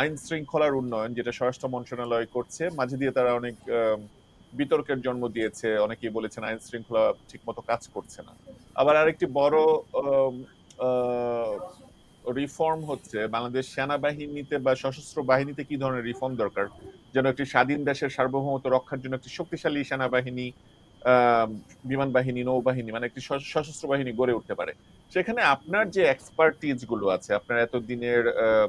আইন শৃঙ্খলার উন্নয়ন যেটা স্বরাষ্ট্র মন্ত্রণালয় করছে মাঝে দিয়ে তারা অনেক বিতর্কের জন্ম দিয়েছে অনেকেই বলেছেন আইন শৃঙ্খলা ঠিকমতো কাজ করছে না। আবার আরেকটি বড় রিফর্ম হচ্ছে বাংলাদেশ সেনাবাহিনীতে বা সশস্ত্র বাহিনীতে কি ধরনের রিফর্ম দরকার? যেন একটি স্বাধীন দেশের সার্বভৌমত্ব রক্ষার জন্য একটি শক্তিশালী সেনাবাহিনী বিমান বাহিনী নৌবাহিনী মানে একটি সশস্ত্র বাহিনী গড়ে উঠতে পারে। সেখানে আপনার যে এক্সপার্টিজগুলো আছে আপনার এতদিনের আহ,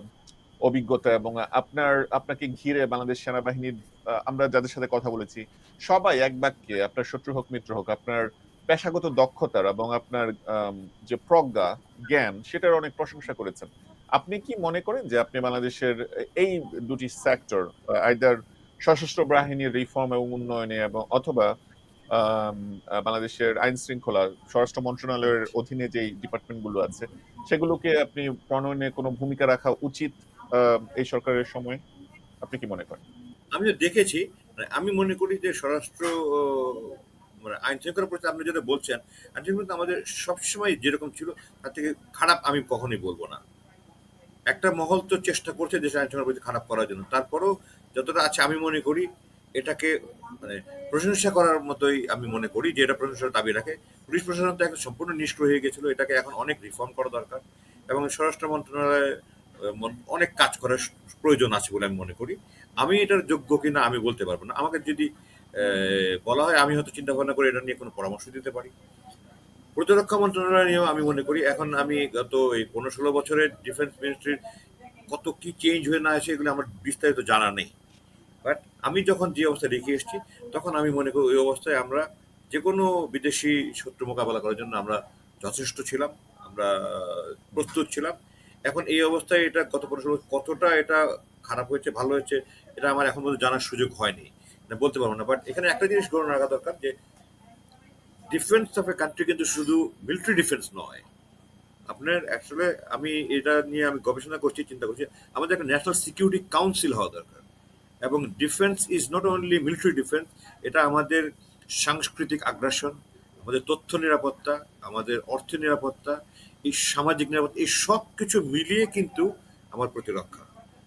অভিজ্ঞতা এবং আপনার, আপনাকে ঘিরে বাংলাদেশ সেনাবাহিনীর আমরা যাদের সাথে কথা বলেছি, সবাই এক বাক্যে, আপনার শত্রু হোক, মিত্র হোক, আপনার পেশাগত দক্ষতার এবং আপনার যে প্রজ্ঞা, জ্ঞান, সেটার অনেক প্রশংসা করেছেন। আপনি কি মনে করেন যে আপনি বাংলাদেশের এই দুটি সেক্টর আইদার সশস্ত্র বাহিনীর রিফর্ম এবং উন্নয়নে এবং অথবা বাংলাদেশের আইন শৃঙ্খলা, স্বরাষ্ট্র মন্ত্রণালয়ের অধীনে যে ডিপার্টমেন্টগুলো আছে, সেগুলোকে আপনি প্রণয়নে কোনো ভূমিকা রাখা উচিত এই সরকারের সময়, আপনি কি মনে করেন? আমি দেখেছি মানে আমি মনে করি যে স্বরাষ্ট্র মানে আইন শৃঙ্খলা প্রতি আপনি যেটা বলছেন, আইন শৃঙ্খলা আমাদের সবসময় যেরকম ছিল, তার থেকে খারাপ আমি কখনোই বলব না। একটা মহল তো চেষ্টা করছে দেশ আইন শৃঙ্খলা প্রতি খারাপ করার জন্য। তারপরেও যতটা আছে আমি মনে করি, এটাকে মানে প্রশংসা করার মতোই আমি মনে করি, যে এটা প্রশংসার দাবি রাখে। পুলিশ প্রশাসন তো এখন সম্পূর্ণ নিষ্ক্রিয় হয়ে গেছিল, এটাকে এখন অনেক রিফর্ম করা দরকার। এবং স্বরাষ্ট্র মন্ত্রণালয়ে মন- অনেক কাজ করার প্রয়োজন আছে বলে আমি মনে করি। আমি এটার যোগ্য কিনা আমি বলতে পারব না। আমাকে যদি বলা হয় আমি হয়তো চিন্তা ভাবনা করে এটা নিয়ে কোনো পরামর্শ দিতে পারি। প্রতিরক্ষা মন্ত্রণালয় নিয়েও আমি মনে করি, এখন আমি গত এই পনেরো ষোলো বছরের ডিফেন্স মিনিস্ট্রির কত কি চেঞ্জ হয়ে না আসে এগুলো আমার বিস্তারিত জানা নেই। বাট আমি যখন যে অবস্থায় রেখে এসেছি, তখন আমি মনে করি ওই অবস্থায় আমরা যে কোনো বিদেশি শত্রু মোকাবেলা করার জন্য আমরা যথেষ্ট ছিলাম, আমরা প্রস্তুত ছিলাম। এখন এই অবস্থায় এটা গত পনেরো কতটা এটা খারাপ হয়েছে, ভালো হয়েছে, এটা আমার এখন পর্যন্ত জানার সুযোগ হয়নি। বলতে পারব না বাট এখানে একটা জিনিস গ্রহণ রাখা দরকার যে ডিফেন্স অফ এ কান্ট্রি কিন্তু শুধু মিলিটারি ডিফেন্স নয়। আপনার অ্যাকচুয়ালি আমি এটা নিয়ে আমি গবেষণা করছি, চিন্তা করছি, আমাদের একটা ন্যাশনাল সিকিউরিটি কাউন্সিল হওয়া দরকার। এবং defence is not only military defence এটা আমাদের সাংস্কৃতিক আগ্রাসন আমাদের তথ্য নিরাপত্তা, আমাদের অর্থ নিরাপত্তা এই সামাজিক নিরাপত্তা, এই সব কিছু মিলিয়ে কিন্তু আমার প্রতিরক্ষা।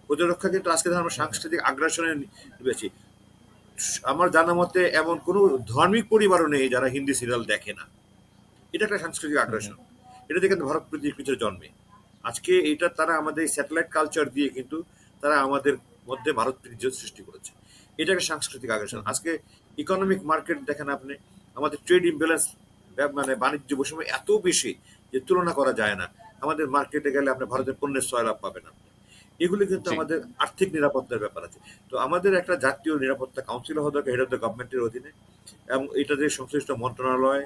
প্রতিরক্ষা কিন্তু আজকে আমরা সাংস্কৃতিক আগ্রাসনে নিয়েছি আমার জানা মতে এমন কোনো ধার্মিক পরিবারও নেই যারা হিন্দি সিরিয়াল দেখে না। এটা একটা সাংস্কৃতিক আগ্রাসন। এটা কিন্তু ভারত পিছনে জন্মে। আজকে এটা তারা আমাদের স্যাটেলাইট কালচার দিয়ে কিন্তু তারা আমাদের মধ্যে ভারত প্রীতির সৃষ্টি করেছে। এটা একটা সাংস্কৃতিক আগ্রাসন। আজকে ইকোনমিক মার্কেট দেখেন আপনি, আমাদের ট্রেড ইমব্যালেন্স মানে বাণিজ্য বৈষম্য এত বেশি যে তুলনা করা যায় না। আমাদের মার্কেটে গেলে আপনি ভারতের পণ্যের সয়লাভ পাবেন আপনি। এগুলি কিন্তু আমাদের আর্থিক নিরাপত্তার ব্যাপার আছে। তো আমাদের একটা জাতীয় নিরাপত্তা কাউন্সিল হওয়া দরকার হেড অফ দ্য গভর্নমেন্টের অধীনে। এবং এটাতে সংশ্লিষ্ট মন্ত্রণালয়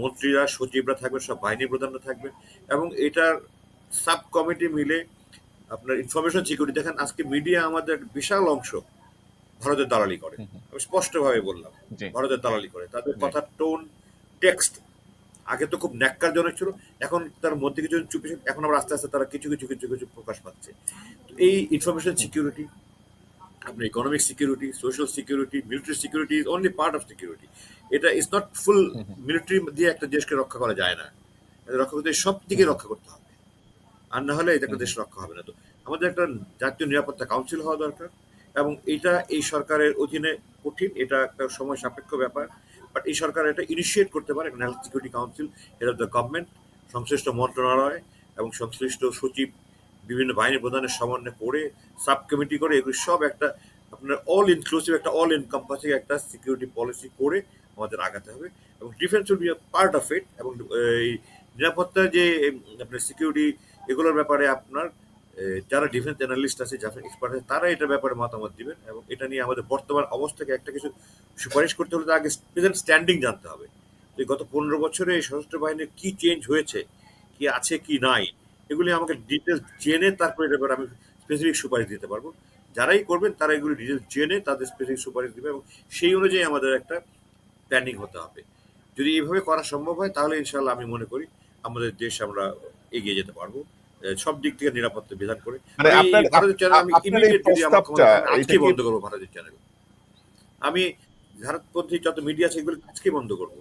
মন্ত্রীরা সচিবরা থাকবেন সব বাহিনী প্রধানরা থাকবেন। এবং এটার সাব কমিটি মিলে আপনার ইনফরমেশন সিকিউরিটি দেখেন আজকে মিডিয়া আমাদের বিশাল অংশ ভারতের দালালি করে। আমি স্পষ্টভাবে বললাম ভারতের দালালি করে। তাদের কথা টোন টেক্সট আগে তো খুব ন্যাক্কারজনক ছিল, এখন তার মধ্যে কিছু চুপি এখন আবার আস্তে আস্তে তারা কিছু কিছু কিছু কিছু প্রকাশ পাচ্ছে। তো এই ইনফরমেশন সিকিউরিটি আপনার economic security social security military security is only part of security এটা ইজ নট ফুল। মিলিটারি দিয়ে একটা দেশকে রক্ষা করা যায় না। রক্ষা করতে সব দিকে রক্ষা করতে হবে। আর না হলে একটা দেশ রক্ষা হবে না। তো আমাদের একটা জাতীয় নিরাপত্তা কাউন্সিল হওয়া দরকার এবং এটা এই সরকারের অধীনে কঠিন, এটা একটা সময় সাপেক্ষ ব্যাপার। বাট এই সরকার এটা ইনিশিয়েট করতে পারে national security council head of the government সংশ্লিষ্ট মন্ত্রণালয় এবং সংশ্লিষ্ট সচিব, বিভিন্ন বাহিনী প্রধানের সমন্বয় করে সাব কমিটি করে, এগুলো সব একটা আপনার অল ইনক্লুসিভ একটা অল এনকাম্পাসিং একটা সিকিউরিটি পলিসি করে আমাদের আগাতে হবে। এবং defence will be part of it এবং, এই নিরাপত্তা যে আপনার সিকিউরিটি এগুলোর ব্যাপারে আপনার যারা ডিফেন্স অ্যানালিস্ট আছে, যারা এক্সপার্ট আছে, তারা এটার ব্যাপারে মতামত দিবেন এবং এটা নিয়ে আমাদের বর্তমান অবস্থাকে একটা কিছু সুপারিশ করতে হলে আগে প্রেজেন্ট স্ট্যান্ডিং জানতে হবে। যে গত পনেরো বছরে এই সশস্ত্র বাহিনীর কি চেঞ্জ হয়েছে, কি আছে, কি নাই, এগুলি আমাকে ডিটেলস জেনে তারপরে এটার ব্যাপারে আমি স্পেসিফিক সুপারিশ দিতে পারব। যারাই করবেন, তারা এগুলি ডিটেলস জেনে তাদের স্পেসিফিক সুপারিশ দিবে এবং সেই অনুযায়ী আমাদের একটা প্ল্যানিং হতে হবে। যদি এইভাবে করা সম্ভব হয়, তাহলে ইনশাল্লাহ আমি মনে করি আমাদের দেশ আমরা এগিয়ে যেতে পারব। সব দিক থেকে নিরাপত্তা বিধান করে। মানে আমি ভারতের চ্যানেল ইমিডিয়েট যদি আজকে বন্ধ করব ভারতের চ্যানেল আমি ভারতপন্থী যত মিডিয়া আছে এগুলো আজকে বন্ধ করব।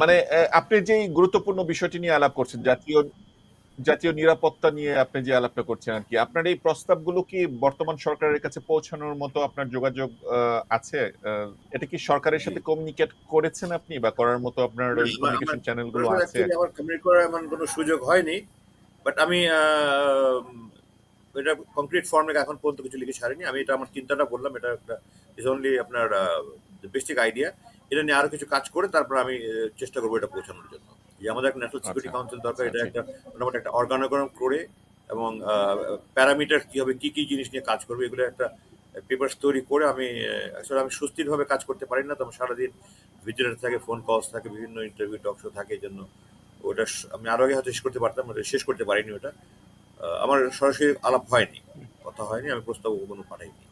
মানে আপনি যে গুরুত্বপূর্ণ বিষয়টি নিয়ে আলাপ করছেন জাতীয় জাতীয় নিরাপত্তা নিয়ে আপনি যে আলাপটা করছেন আর কি আপনার এই প্রস্তাবগুলো কি বর্তমান সরকারের কাছে পৌঁছানোর মতো আপনার যোগাযোগ আছে? এটা কি সরকারের সাথে কমিউনিকেট করেছেন আপনি বা করার মতো আপনার কমিউনিকেশন চ্যানেলগুলো আছে? আমার কমিউনিকেট করার এমন কোনো সুযোগ হয়নি। বাট আমি এটা কংক্রিট ফর্মে এখন পর্যন্ত কিছু লিখে ছাড়িনি। আমি এটা আমার চিন্তাটা বললাম এটা একটা ইজ অনলি আপনার বেসিক আইডিয়া এটা নিয়ে আরও কিছু কাজ করে তারপর আমি চেষ্টা করব এটা পৌঁছানোর জন্য। যে আমাদের একটা ন্যাশনাল সিকিউরিটি। কাউন্সিল দরকার এটা আচ্ছা, একটা মোটামুটি একটা অর্গানোগ্রাম করে এবং প্যারামিটার কি হবে কি কি জিনিস নিয়ে কাজ করবে এগুলো একটা পেপার তৈরি করে আমি আসলে আমি সুস্থিরভাবে কাজ করতে পারি না। তো আমার সারাদিন ভিজিটার থাকে ফোন কলস থাকে বিভিন্ন ইন্টারভিউ টক শো থাকে এই জন্য ওটা আমি আরও আগে হয়তো শেষ করতে পারতাম ওটা শেষ করতে পারিনি ওটা। আমার সরাসরি আলাপ হয়নি, কথা হয়নি, আমি প্রস্তাব কোনো পাঠাইনি।